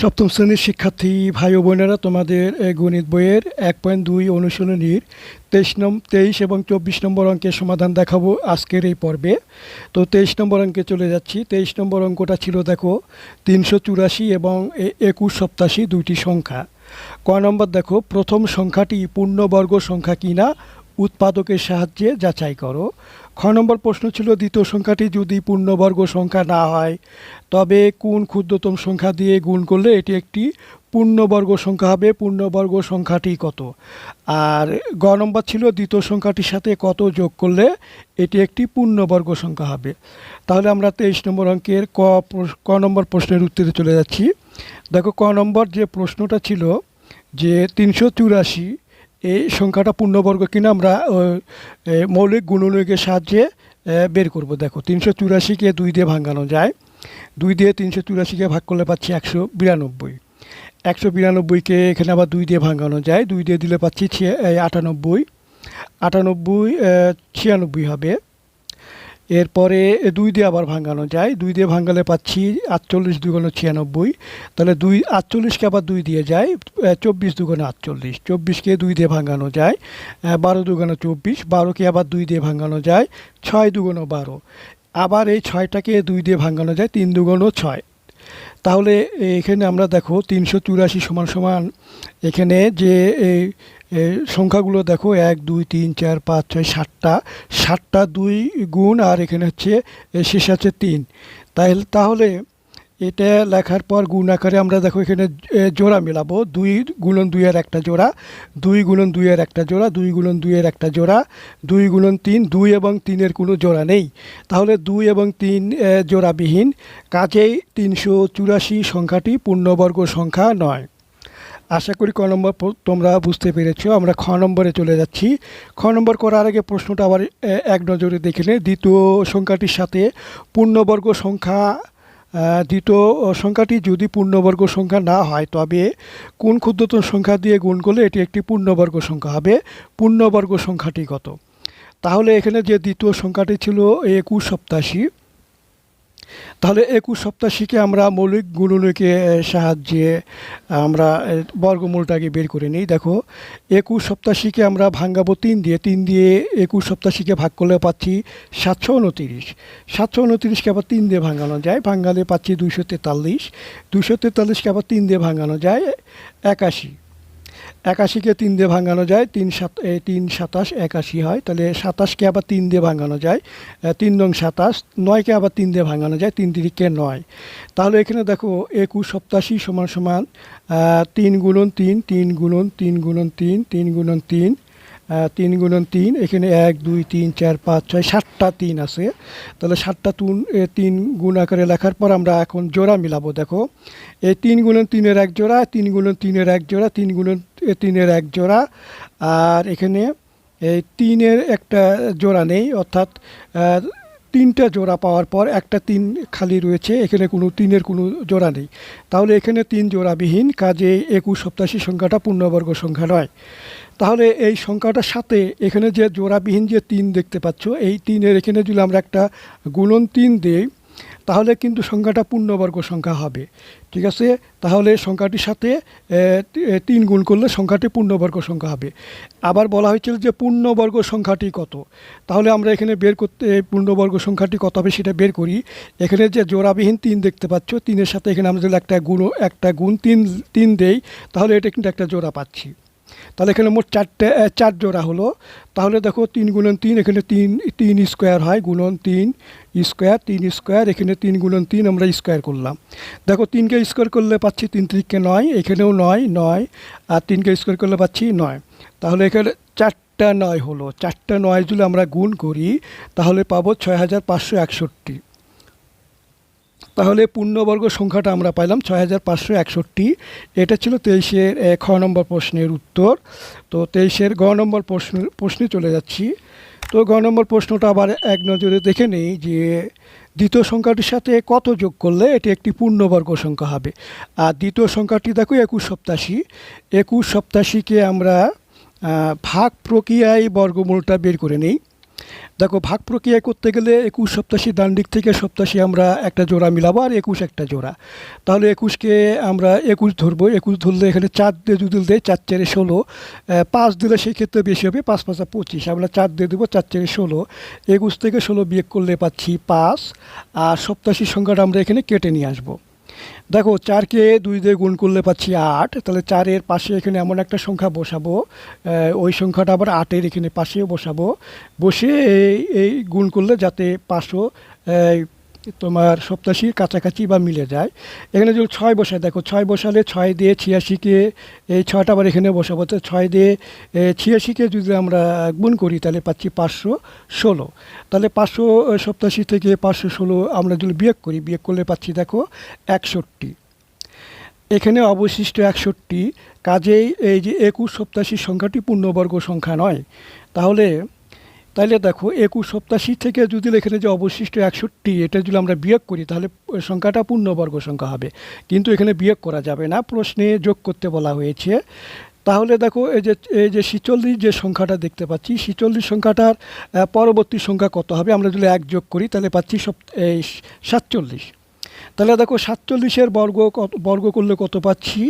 সপ্তম শ্রেণির শিক্ষার্থী ভাই ও বোনেরা, তোমাদের গণিত বইয়ের এক পয়েন্ট দুই অনুশীলনীর তেইশ নম, তেইশ এবং চব্বিশ নম্বর অঙ্কের সমাধান দেখাবো আজকের এই পর্বে। তো তেইশ নম্বর অঙ্কে চলে যাচ্ছি। তেইশ নম্বর অঙ্কটা ছিল, দেখো, তিনশো চুরাশি এবং একুশ সপ্তাশি দুইটি সংখ্যা। ক নম্বর দেখো, প্রথম সংখ্যাটি পূর্ণবর্গ সংখ্যা কিনা, উৎপাদকের সাহায্যে যাচাই করো। খ নম্বর প্রশ্ন ছিল, দ্বিতীয় সংখ্যাটি যদি পূর্ণবর্গ সংখ্যা না হয়, তবে কোন ক্ষুদ্রতম সংখ্যা দিয়ে গুণ করলে এটি একটি পূর্ণবর্গ সংখ্যা হবে? পূর্ণবর্গ সংখ্যাটি কত? আর গ নম্বর ছিল, দ্বিতীয় সংখ্যাটির সাথে কত যোগ করলে এটি একটি পূর্ণবর্গ সংখ্যা হবে? তাহলে আমরা তেইশ নম্বর অঙ্কের ক ক নম্বর প্রশ্নের উত্তরে চলে যাচ্ছি। দেখো, ক নম্বর যে প্রশ্নটা ছিল যে তিনশো চুরাশি এই সংখ্যাটা পূর্ণবর্গ কিনা আমরা মৌলিক গুণনীয়কের সাহায্যে বের করব। দেখো, তিনশো চুরাশিকে দুই দিয়ে ভাঙানো যায়। দুই দিয়ে তিনশো চুরাশিকে ভাগ করলে পাচ্ছি একশো বিরানব্বই। একশো বিরানব্বইকে এখানে আবার দুই দিয়ে ভাঙানো যায়। দুই দিয়ে দিলে পাচ্ছি ছিয়া- আটানব্বই। আটানব্বই ছিয়ানব্বই হবে। এরপরে দুই দিয়ে আবার ভাঙানো যায়। দুই দিয়ে ভাঙালে পাচ্ছি আটচল্লিশ দুগুণ ছিয়ানব্বই। তাহলে দুই, আটচল্লিশকে আবার দুই দিয়ে যায় চব্বিশ দুগুণ আটচল্লিশ। চব্বিশকে দুই দিয়ে ভাঙানো যায় বারো দুগুণ চব্বিশ, বারোকে আবার দুই দিয়ে ভাঙানো যায়, ছয় দুগুণ বারো। আবার এই ছয়টাকে দুই দিয়ে ভাঙানো যায়, তিন দুগুণ ছয়। তাহলে এখানে আমরা দেখো তিনশো চুরাশি সমান সমান এখানে যে সংখ্যাগুলো দেখো, এক, দুই, তিন, চার, পাঁচ, ছয়, সাতটা। সাতটা, দুই গুণ, আর এখানে হচ্ছে শেষ আছে তিন। তাই তাহলে এটা লেখার পর গুণ আকারে আমরা দেখো এখানে জোড়া মেলাবো। দুই গুণন দুইয়ের একটা জোড়া, দুই গুণন দুইয়ের একটা জোড়া, দুই গুণন দুইয়ের একটা জোড়া, দুই গুণন তিন, দুই এবং তিনের কোনো জোড়া নেই। তাহলে দুই এবং তিন জোড়াবিহীন। কাজেই তিনশো চুরাশি সংখ্যাটি পূর্ণবর্গ সংখ্যা নয়। আশা করি ক নম্বর তোমরা বুঝতে পেরেছ, আমরা খ নম্বরে চলে যাচ্ছি। খ নম্বর করার আগে প্রশ্নটা আবার এক নজরে দেখে নে। দ্বিতীয় সংখ্যাটির সাথে পূর্ণবর্গ সংখ্যা দ্বিতীয় সংখ্যাটি যদি পূর্ণবর্গ সংখ্যা না হয়, তবে কোন ক্ষুদ্রতম সংখ্যা দিয়ে গুণ করলে এটি একটি পূর্ণবর্গ সংখ্যা হবে? পূর্ণবর্গ সংখ্যাটি কত? তাহলে এখানে যে দ্বিতীয় সংখ্যাটি ছিল একুশ সপ্তাশি তাহলে একুশ সপ্তাশিকে আমরা মৌলিক গুণনীয়কের সাহায্যে আমরা বর্গমূলটাকে বের করে নিই। দেখো, একুশ সপ্তাশিকে আমরা ভাঙ্গাবো তিন দিয়ে তিন দিয়ে একুশ সপ্তাশিকে ভাগ করলে পাচ্ছি সাতশো উনতিরিশ। সাতশো উনতিরিশকে আবার তিন দিয়ে ভাঙানো যায়, ভাঙালে পাচ্ছি দুইশো তেতাল্লিশ। দুইশো তেতাল্লিশকে আবার তিন দিয়ে ভাঙানো যায়, একাশি। একাশিকে তিন দিয়ে ভাঙানো যায়, তিন সাত তিন সাতাশ একাশি হয়, তাহলে সাতাশকে আবার তিন দিয়ে ভাঙানো যায়। তিন নং সাতাশ, নয়কে আবার তিন দিয়ে ভাঙানো যায়, তিন তিরিকে নয়। তাহলে এখানে দেখো একুশ সপ্তাশি সমান সমান তিন গুণন তিন তিন গুণন তিন গুণন তিন তিন গুণন তিন তিন গুণন তিন, এখানে এক, দুই, তিন, চার, পাঁচ, ছয়, সাতটা তিন আছে। তাহলে সাতটা তুন তিন গুণ আকারে লেখার পর আমরা এখন জোড়া মিলাবো, দেখো। এই তিন গুণন তিনের এক জোড়া, তিন গুণন তিনের এক জোড়া, তিন গুণন তিনের এক জোড়া। আর এখানে এই তিনের একটা জোড়া নেই, অর্থাৎ তিনটা জোড়া পাওয়ার পর একটা তিন খালি রয়েছে, এখানে কোনো তিনের কোনো জোড়া নেই। তাহলে এখানে তিন জোড়াবিহীন, কাজে একুশ সপ্তাশি সংখ্যাটা পূর্ণবর্গ সংখ্যা নয়। তাহলে এই সংখ্যাটার সাথে এখানে যে জোড়াবিহীন যে তিন দেখতে পাচ্ছ, এই তিনের এখানে যদি আমরা একটা গুণন তিন দিই, তাহলে কিন্তু সংখ্যাটা পূর্ণবর্গ সংখ্যা হবে। ঠিক আছে? তাহলে সংখ্যাটির সাথে তিন গুণ করলে সংখ্যাটি পূর্ণবর্গ সংখ্যা হবে। আবার বলা হয়েছিল যে পূর্ণবর্গ সংখ্যাটি কত? তাহলে আমরা এখানে বের করতে, পূর্ণবর্গ সংখ্যাটি কত হবে সেটা বের করি। এখানে যে জোড়াবিহীন তিন দেখতে পাচ্ছ, তিনের সাথে এখানে আমরা যদি একটা গুণ একটা গুণ তিন তিন দেই, তাহলে এটা কিন্তু একটা জোড়া পাচ্ছি। তাহলে এখানে মোট চারটে চার জোড়া হলো। তাহলে দেখো তিন গুণন তিন, এখানে তিন তিন স্কোয়ার হয়, গুণন তিন স্কোয়ার তিন স্কোয়ার, এখানে তিন গুণন তিন আমরা স্কোয়ার করলাম। দেখো তিনকে স্কোয়ার করলে পাচ্ছি তিন তিরিখকে নয়, এখানেও নয় নয়, আর তিনকে স্কোয়ার করলে পাচ্ছি নয়। তাহলে এখানে চারটা নয় হলো। চারটা নয় যদি আমরা গুণ করি, তাহলে পাবো ছয় হাজার পাঁচশো একষট্টি। তাহলে পূর্ণবর্গ সংখ্যাটা আমরা পাইলাম ছয় হাজার পাঁচশো একষট্টি। এটা ছিল তেইশের খ নম্বর প্রশ্নের উত্তর। তো তেইশের গ নম্বর প্রশ্ন, প্রশ্নে চলে যাচ্ছি। তো গ নম্বর প্রশ্নটা আবার এক নজরে দেখে নেই যে দ্বিতীয় সংখ্যাটির সাথে কত যোগ করলে এটি একটি পূর্ণবর্গ সংখ্যা হবে। আর দ্বিতীয় সংখ্যাটি দেখো একুশ সপ্তাশি। একুশ সপ্তাশিকে আমরা ভাগ প্রক্রিয়ায় বর্গমূলটা বের করে নেই। দেখো, ভাগ প্রক্রিয়া করতে গেলে একুশ সপ্তাশি ডান দিক থেকে সপ্তাশি আমরা একটা জোড়া মিলাবো আর একুশ একটা জোড়া। তাহলে একুশকে আমরা একুশ ধরবো। একুশ ধরলে এখানে চার দিয়ে যদি দেয় চার চারে ষোলো। পাঁচ দিলে সেই ক্ষেত্রে বেশি হবে পাঁচ পাঁচা পঁচিশ। আমরা চার দিয়ে দেবো চার চারে ষোলো। একুশ থেকে ষোলো বিয়োগ করলে পাচ্ছি পাঁচ। আর সপ্তাশি সংখ্যাটা আমরা এখানে কেটে নিয়ে আসব। দেখো, চারকে দুই দিয়ে গুণ করলে পাচ্ছি আট। তাহলে চারের পাশে এখানে এমন একটা সংখ্যা বসাবো। ওই সংখ্যাটা আবার আটের এখানে পাশেও বসাবো। বসে এই এই গুণ করলে যাতে পাঁচশো তোমার সপ্তাশির কাছাকাছি বা মিলে যায়। এখানে যদি ছয় বসায়, দেখো ছয় বসালে ছয় দিয়ে ছিয়াশিকে, এই ছয়টা আবার এখানে বসাবো। তো ছয় দিয়ে ছিয়াশিকে যদি আমরা গুণ করি, তাহলে পাচ্ছি পাঁচশো ষোলো। তাহলে পাঁচশো সপ্তাশি থেকে পাঁচশো ষোলো আমরা যদি বিয়োগ করি, বিয়োগ করলে পাচ্ছি দেখো একষট্টি। এখানে অবশিষ্ট একষট্টি, কাজেই এই যে একুশ সপ্তাশি সংখ্যাটি পূর্ণবর্গ সংখ্যা নয়। তাহলে তাহলে দেখো, একুশ সপ্তাশি থেকে যদি এখানে যে অবশিষ্ট একষট্টি, এটা যদি আমরা বিয়োগ করি, তাহলে সংখ্যাটা পূর্ণবর্গ সংখ্যা হবে। কিন্তু এখানে বিয়োগ করা যাবে না, প্রশ্নে যোগ করতে বলা হয়েছে। তাহলে দেখো, এই যে এই যে ছিচল্লিশ যে সংখ্যাটা দেখতে পাচ্ছি, ছিচল্লিশ সংখ্যাটার পরবর্তী সংখ্যা কত হবে? আমরা যদি এক যোগ করি, তাহলে পাচ্ছি সপ এই সাতচল্লিশ। তাহলে দেখো, সাতচল্লিশের বর্গ কত, বর্গ করলে কত পাচ্ছি?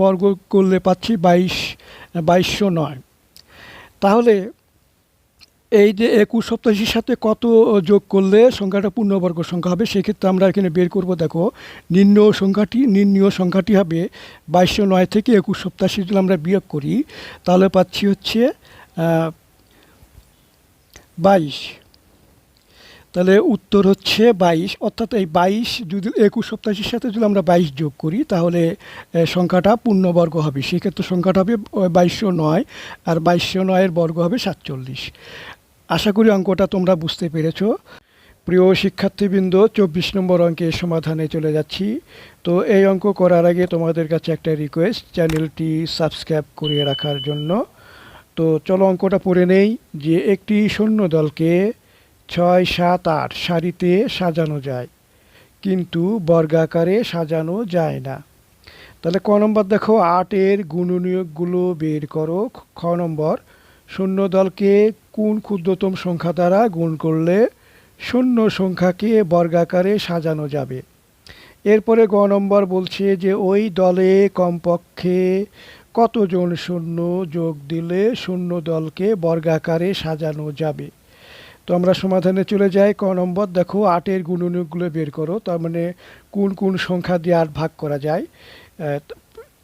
বর্গ করলে পাচ্ছি বাইশ, বাইশশো নয়। তাহলে এই যে একুশ সপ্তাশির সাথে কত যোগ করলে সংখ্যাটা পূর্ণবর্গ সংখ্যা হবে, সেক্ষেত্রে আমরা এখানে বের করব, দেখো, নিম্ন সংখ্যাটি নির্ণীয় সংখ্যাটি হবে বাইশশো নয় থেকে একুশ সপ্তাশি যদি আমরা বিয়োগ করি, তাহলে পাচ্ছি হচ্ছে বাইশ। তাহলে উত্তর হচ্ছে বাইশ, অর্থাৎ এই বাইশ যদি একুশ সপ্তাহের সাথে যদি আমরা বাইশ যোগ করি, তাহলে সংখ্যাটা পূর্ণবর্গ হবে, সেক্ষেত্রে সংখ্যাটা হবে বাইশশো নয় আর বাইশশো নয়ের বর্গ হবে সাতচল্লিশ। আশা করি অঙ্কটা তোমরা বুঝতে পেরেছ। প্রিয় শিক্ষার্থীবৃন্দ, চব্বিশ নম্বর অঙ্কের সমাধানে চলে যাচ্ছি। তো এই অঙ্ক করার আগে তোমাদের কাছে একটা রিকোয়েস্ট চ্যানেলটি সাবস্ক্রাইব করিয়ে রাখার জন্য। তো চলো অঙ্কটা পড়ে নেই যে একটি সৈন্য দলকে ছয়, সাত, আট সারিতে সাজানো যায়, কিন্তু বর্গাকারে সাজানো যায় না। তাহলে ক নম্বর দেখো, আটের গুণনীয়কগুলো বের করো, খ নম্বর। শূন্য দলকে কোন ক্ষুদ্রতম সংখ্যা দ্বারা গুণ করলে শূন্য সংখ্যাকে বর্গাকারে সাজানো যাবে? এরপরে গ নম্বর বলছে যে ওই দলে কমপক্ষে কতজন শূন্য যোগ দিলে শূন্য দলকে বর্গাকারে সাজানো যাবে? তো আমরা সমাধানে চলে যাই। ক নম্বর, দেখো আটের গুণনীয়কগুলো বের করো। তার মানে কোন কোন সংখ্যা দিয়ে আট ভাগ করা যায়?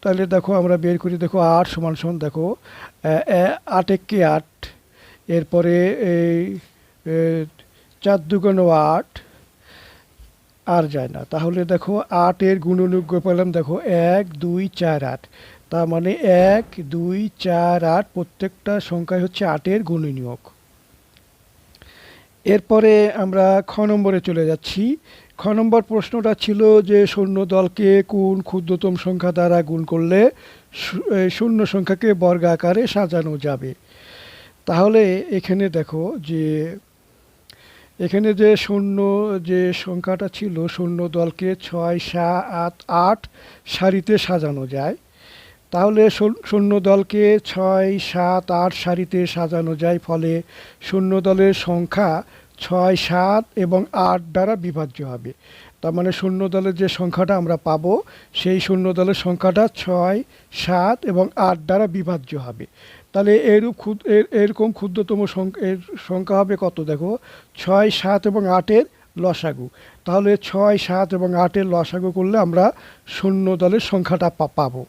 তাহলে দেখো আমরা বের করি, দেখো আট সমান সমান দেখো আট এককে আট, এরপরে এই চার দুগুণ আট, আর যায় না। তাহলে দেখো আটের গুণনীয়ক পেলাম, দেখো এক, দুই, চার, আট। তার মানে এক, দুই, চার, আট প্রত্যেকটা সংখ্যায় হচ্ছে আটের গুণনীয়ক। এরপরে আমরা খ নম্বরে চলে যাচ্ছি। খ নম্বর প্রশ্নটা ছিল যে শূন্য দলকে কোন ক্ষুদ্রতম সংখ্যা দ্বারা গুণ করলে শূন্য সংখ্যাকে বর্গাকারে সাজানো যাবে? তাহলে এখানে দেখো যে, এখানে যে শূন্য, যে সংখ্যাটা ছিল শূন্য দলকে ছয়, সাত, আট সারিতে সাজানো যায়। তাহলে শূন্য দলকে ছয়, সাত, আট সারিতে সাজানো যায়, ফলে শূন্য দলের সংখ্যা ছয়, সাত এবং আট দ্বারা বিভাজ্য হবে। তার মানে শূন্য দলের যে সংখ্যাটা আমরা পাবো, সেই শূন্য দলের সংখ্যাটা ছয়, সাত এবং আট দ্বারা বিভাজ্য হবে। তাহলে এরূপ ক্ষুদ এর- এরকম ক্ষুদ্রতম এর সংখ্যা হবে কত দেখো? ছয়, সাত এবং আটের লসাগু। তাহলে ছয়, সাত এবং আটের লসাগু করলে আমরা শূন্য দলের সংখ্যাটা পাবো।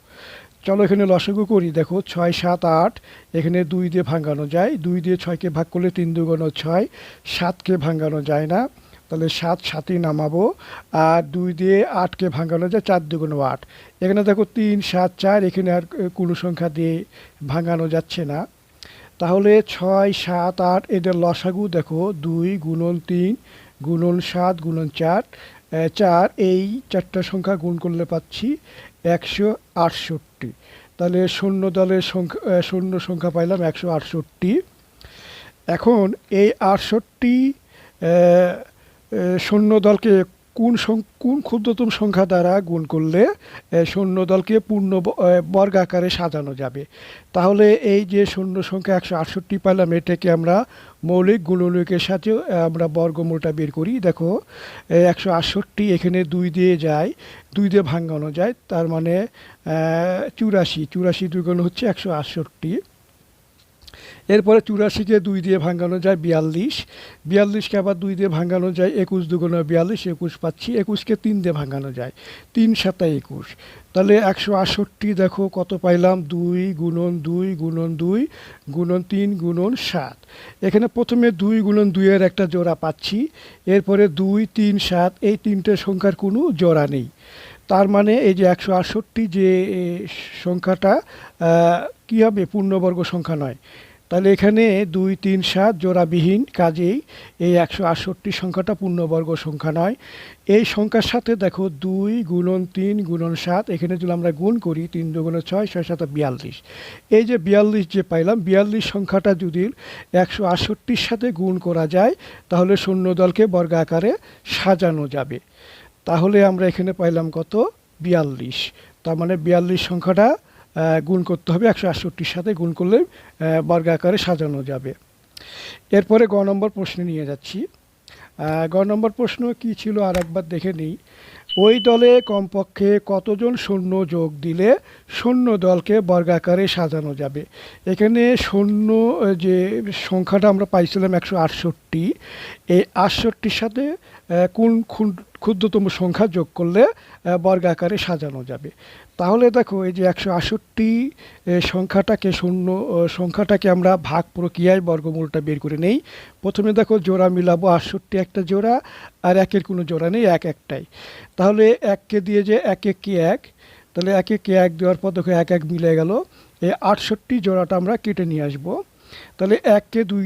চলো এখানে লসাগু করি। দেখো, ছয়, সাত, আট, এখানে দুই দিয়ে ভাঙানো যায়। দুই দিয়ে ছয়কে ভাগ করলে তিন দুগুণ ছয়, সাতকে ভাঙানো যায় না। তাহলে সাত, সাতই নামাবো। আর দুই দিয়ে আটকে ভাঙানো যায়, চার দুগুণ আট। এখানে দেখো তিন, সাত, চার, এখানে আর কোনো সংখ্যা দিয়ে ভাঙানো যাচ্ছে না। তাহলে ছয়, সাত, আট, এদের লসাগু দেখো, দুই গুণন তিন, গুণন সাত, গুণন চার চার, এই চারটা সংখ্যা গুণ করলে পাচ্ছি। একশো আটষট্টি। তাহলে শূন্য দলের সংখ্যা শূন্য সংখ্যা পাইলাম একশো আটষট্টি। এখন এই আটষট্টি শূন্য দলকে কোন কোন ক্ষুদ্রতম সংখ্যা দ্বারা গুণ করলে শূন্য দলকে পূর্ণ ব- এ, বর্গ আকারে সাজানো যাবে? তাহলে এই যে শূন্য সংখ্যা একশো আটষট্টি পেলাম এটাকে আমরা মৌলিক গুণনীয়কের সাথে আমরা বর্গমূলটা বের করি। দেখো একশো আটষট্টি এখানে দুই দিয়ে যায় দুই দিয়ে ভাঙানো যায় তার মানে চুরাশি চুরাশি দুগুণ হচ্ছে একশো আটষট্টি। এরপরে চুরাশিকে দুই দিয়ে ভাঙানো যায় বিয়াল্লিশ। বিয়াল্লিশকে আবার দুই দিয়ে ভাঙানো যায় একুশ দুগুণ বিয়াল্লিশ, একুশ পাচ্ছি। একুশকে তিন দিয়ে ভাঙানো যায় তিন সাতা একুশ। তাহলে একশো আটষট্টি দেখো কত পাইলাম? দুই গুণন দুই গুণন দুই গুণন তিন গুণন সাত। এখানে প্রথমে দুই গুণন দুইয়ের একটা জোড়া পাচ্ছি। এরপরে দুই, তিন, সাত, এই তিনটে সংখ্যার কোনো জোড়া নেই। তার মানে এই যে একশো আটষট্টি যে সংখ্যাটা কী হবে? পূর্ণবর্গ সংখ্যা নয়। তাহলে এখানে দুই, তিন, সাত জোড়াবিহীন কাজেই এই একশো আটষট্টি সংখ্যাটা পূর্ণবর্গ সংখ্যা নয়। এই সংখ্যার সাথে দেখো দুই গুণন তিন গুণন সাত, এখানে যদি আমরা গুণ করি তিন দুগুণে ছয় ছয় সাত বিয়াল্লিশ। এই যে বিয়াল্লিশ যে পাইলাম, বিয়াল্লিশ সংখ্যাটা যদি একশো আটষট্টির সাথে গুণ করা যায়, তাহলে শূন্য দলকে বর্গ আকারে সাজানো যাবে। তাহলে আমরা এখানে পাইলাম কত? বিয়াল্লিশ। তার মানে বিয়াল্লিশ সংখ্যাটা গুণ করতে হবে একশো আটষট্টির সাথে গুণ করলে আহ, বর্গ আকারে সাজানো যাবে। এরপরে গ নম্বর প্রশ্নে নিয়ে যাচ্ছি। গ নম্বর প্রশ্ন কি ছিল আর একবার দেখে নিই। ওই দলে কমপক্ষে কতজন সৈন্য যোগ দিলে সৈন্য দলকে বর্গাকারে সাজানো যাবে? এখানে সৈন্য যে সংখ্যাটা আমরা পাইছিলাম একশো আটষট্টি এই আটষট্টির সাথে কোন ক্ষুদ- ক্ষুদ্রতম সংখ্যা যোগ করলে বর্গাকারে সাজানো যাবে। তাহলে দেখো, এই যে একশো আটষট্টি সংখ্যাটাকে শূন্য সংখ্যাটাকে আমরা ভাগ প্রক্রিয়ায় বর্গমূলটা বের করে নেই। প্রথমে দেখো, জোড়া মিলাবো আটষট্টি একটা জোড়া, আর একের কোনো জোড়া নেই, এক একটাই। তাহলে এককে দিয়ে যে এক এক কি এক, তাহলে এক এক এক দেওয়ার পর দেখো, এক এক মিলে গেল। এই আটষট্টি জোড়াটা আমরা কেটে নিয়ে আসব। তাহলে এককে দুই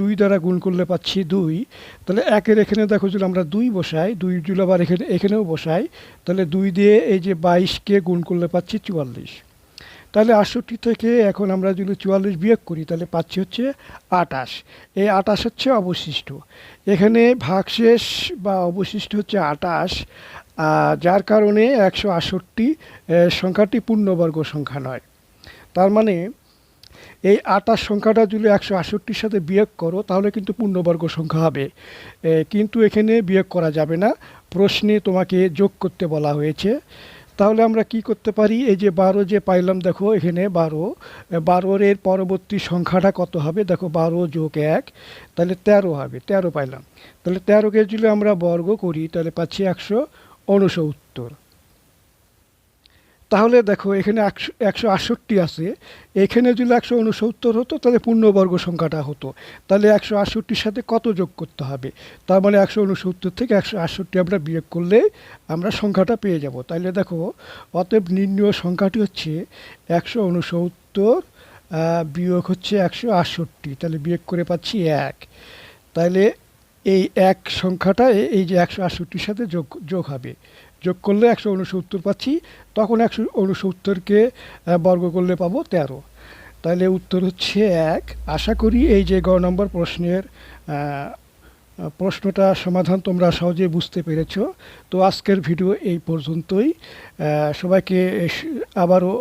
দুই দ্বারা গুণ করলে পাচ্ছি দুই। তাহলে একের এখানে দেখো যদি আমরা দুই বসাই, দুই জুল আবার এখানে, এখানেও বসাই, তাহলে দুই দিয়ে এই যে বাইশকে গুণ করলে পাচ্ছি চুয়াল্লিশ। তাহলে আটষট্টি থেকে এখন আমরা যদি চুয়াল্লিশ বিয়োগ করি, তাহলে পাচ্ছি হচ্ছে আটাশ। এই আটাশ হচ্ছে অবশিষ্ট। এখানে ভাগশেষ বা অবশিষ্ট হচ্ছে আটাশ যার কারণে একশো আটষট্টি সংখ্যাটি পূর্ণবর্গ সংখ্যা নয়। তার মানে এই আটাশ সংখ্যাটা যদি একশো আটষট্টির সাথে বিয়োগ করো, তাহলে কিন্তু পূর্ণবর্গ সংখ্যা হবে। কিন্তু এখানে বিয়োগ করা যাবে না। প্রশ্নে তোমাকে যোগ করতে বলা হয়েছে। তাহলে আমরা কি করতে পারি? এই যে বারো যে পাইলাম, দেখো এখানে বারো। বারোর এর পরবর্তী সংখ্যাটা কত হবে? দেখো বারো যোগ এক, তাহলে তেরো হবে। তেরো পাইলাম। তাহলে তেরোকে যদি আমরা বর্গ করি, তাহলে পাচ্ছি একশো উনসত্তর। তাহলে দেখো, এখানে একশো আটষট্টি আছে। এখানে যদি একশো উনসত্তর হতো, তাহলে পূর্ণবর্গ সংখ্যাটা হতো। তাহলে একশো আটষট্টির সাথে কত যোগ করতে হবে? তার মানে একশো উনসত্তর থেকে একশো আটষট্টি আমরা বিয়োগ করলে আমরা সংখ্যাটা পেয়ে যাব। তাহলে দেখো, অতএব নির্ণয় সংখ্যাটি হচ্ছে একশো উনসত্তর বিয়োগ হচ্ছে একশো আটষট্টি। তাহলে বিয়োগ করে পাচ্ছি এক। তাহলে এই এক সংখ্যাটা এই যে একশো আটষট্টির সাথে যোগ যোগ হবে। যোগ করলে একশো উনসত্তর পাচ্ছি, তখন একশো উনসত্তরকে বর্গ করলে পাবো তেরো। তাহলে উত্তর হচ্ছে এক। আশা করি এই যে গ নম্বর প্রশ্নের প্রশ্নটা সমাধান তোমরা সহজে বুঝতে পেরেছ। তো আজকের ভিডিও এই পর্যন্তই। সবাইকে আবারও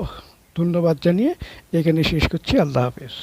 ধন্যবাদ জানিয়ে এখানে শেষ করছি। আল্লাহ হাফেজ।